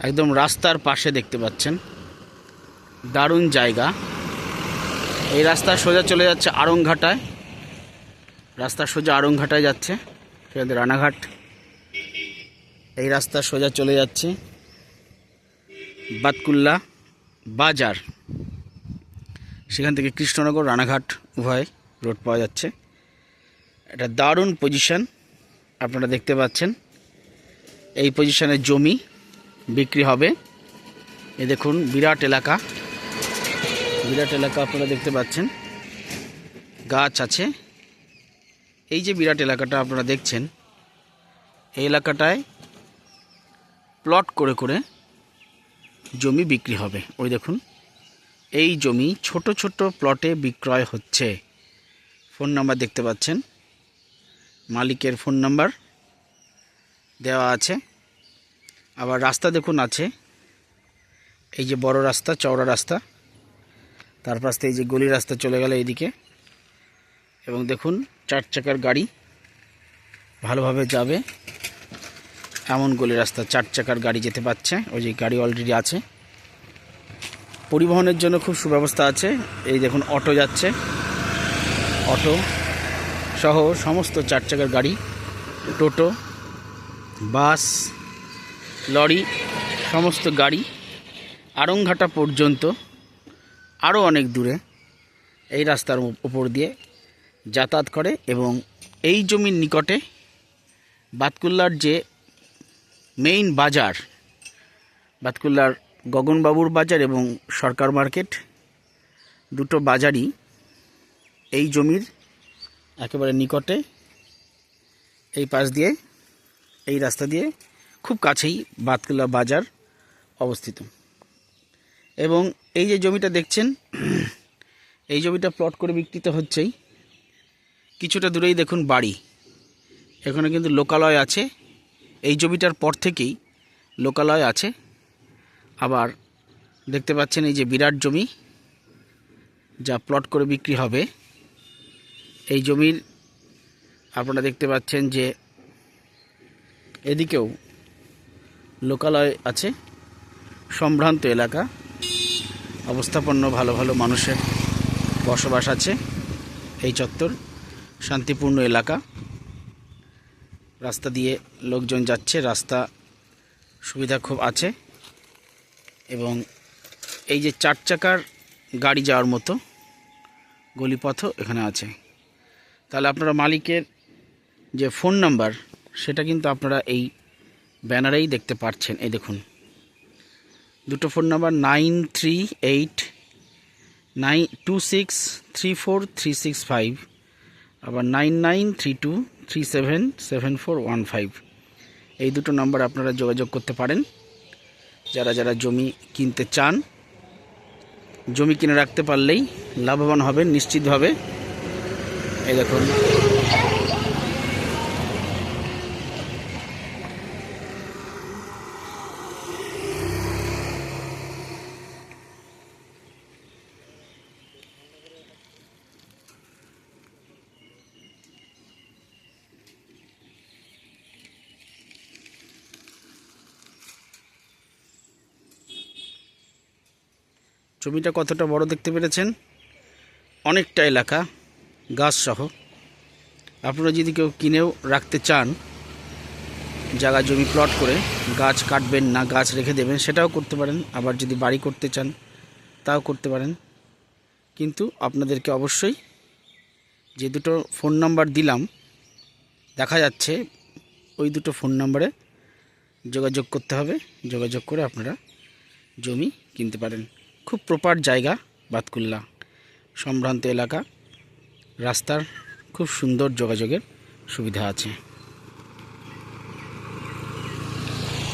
একদম রাস্তার পাশে দেখতে পাচ্ছেন। দারুণ জায়গা। এই রাস্তা সোজা চলে যাচ্ছে আড়ংঘাটায়। রাস্তা সোজা আড়ংঘাটায় যাচ্ছে রানাঘাট। এই রাস্তা সোজা চলে যাচ্ছে বাতকুল্লা বাজার। সেখান থেকে কৃষ্ণনগর, রানাঘাট উভয় রোড পাওয়া যাচ্ছে। এটা দারুণ পজিশন আপনারা দেখতে পাচ্ছেন। এই পজিশনের জমি বিক্রি হবে। এ দেখুন, বিরাট এলাকা। বিরাট এলাকা আপনারা দেখতে পাচ্ছেন। গাছ আছে। এই যে বিরাট এলাকাটা আপনারা দেখছেন, এই এলাকাটায় প্লট করে করে জমি বিক্রি হবে। ওই দেখুন, এই জমি ছোট ছোট প্লটে বিক্রয় হচ্ছে। ফোন নাম্বার দেখতে পাচ্ছেন। মালিকের ফোন নাম্বার দেওয়া আছে। আবার রাস্তা দেখুন আছে। এই যে বড় রাস্তা, চওড়া রাস্তা। তার পাশ এই যে গলি রাস্তা চলে গেল এইদিকে। এবং দেখুন, চার চাকার গাড়ি ভালোভাবে যাবে। এমন গলি রাস্তা, চার চাকার গাড়ি যেতে পারছে। ওই যে গাড়ি অলরেডি আছে। পরিবহনের জন্য খুব সুব্যবস্থা আছে। এই দেখুন, অটো যাচ্ছে। অটো সহ সমস্ত চার চাকার গাড়ি, টোটো, বাস লরি, সমস্ত গাড়ি, আড়ংঘাটা পর্যন্ত আরও অনেক দূরে এই রাস্তার উপর দিয়ে যাতায়াত করে এবং এই জমির নিকটে বাতকুল্লার যে মেইন বাজার, বাতকুল্লার গগনবাবুর বাজার এবং সরকার মার্কেট, দুটো বাজারই এই জমির একেবারে নিকটে এই পাশ দিয়ে, এই রাস্তা দিয়ে খুব কাছেই বাতকুল্লা বাজার অবস্থিত। এবং এই যে জমিটা দেখছেন, এই জমিটা প্লট করে বিক্রিত হচ্ছেই। কিছুটা দূরেই দেখুন বাড়ি। এখানে কিন্তু লোকালয় আছে। এই জমিটার পর থেকেই লোকালয় আছে। আবার দেখতে পাচ্ছেন এই যে বিরাট জমি, যা প্লট করে বিক্রি হবে। এই জমির আপনারা দেখতে পাচ্ছেন যে এদিকেও লোকালয় আছে। সম্ভ্রান্ত এলাকা। অবস্থাপন্ন ভালো ভালো মানুষের বসবাস আছে এই চত্বর। শান্তিপূর্ণ এলাকা। রাস্তা দিয়ে লোকজন যাচ্ছে, রাস্তা সুবিধা খুব আছে। এবং এই যে চার চাকার গাড়ি যাওয়ার মতো গলিপথও এখানে আছে। তাহলে আপনারা মালিকের যে ফোন নাম্বার, সেটা কিন্তু আপনারা এই ব্যানারেই দেখতে পাচ্ছেন এই দেখুন। দুটো phone number nine three eight, nine two six three four three six five, আবার nine nine three two three seven seven four one five. এই দুটো নাম্বার আপনারা যোগাযোগ করতে পারেন। যারা যারা জমি কিনতে চান, জমি কিনে রাখতে পারলেই লাভবান হবেন, নিশ্চিতভাবে। এই দেখুন। জমিটা কতটা বড় দেখতে পেরেছেন? অনেকটা এলাকা গাছ সহ আপনারা যদি কেউ কিনেও রাখতে চান, জায়গা জমি প্লট করে গাছ কাটবেন না, গাছ রেখে দেবেন, সেটাও করতে পারেন। আবার যদি বাড়ি করতে চান, তাও করতে পারেন। কিন্তু আপনাদেরকে অবশ্যই যে দুটো ফোন নাম্বার দিলাম, দেখা যাচ্ছে ওই দুটো ফোন নাম্বারে যোগাযোগ করতে হবে। যোগাযোগ করে আপনারা জমি কিনতে পারেন। খুব প্রপার জায়গা বাতকুল্লা সম্ভ্রান্ত এলাকা। রাস্তার খুব সুন্দর যোগাযোগের সুবিধা আছে।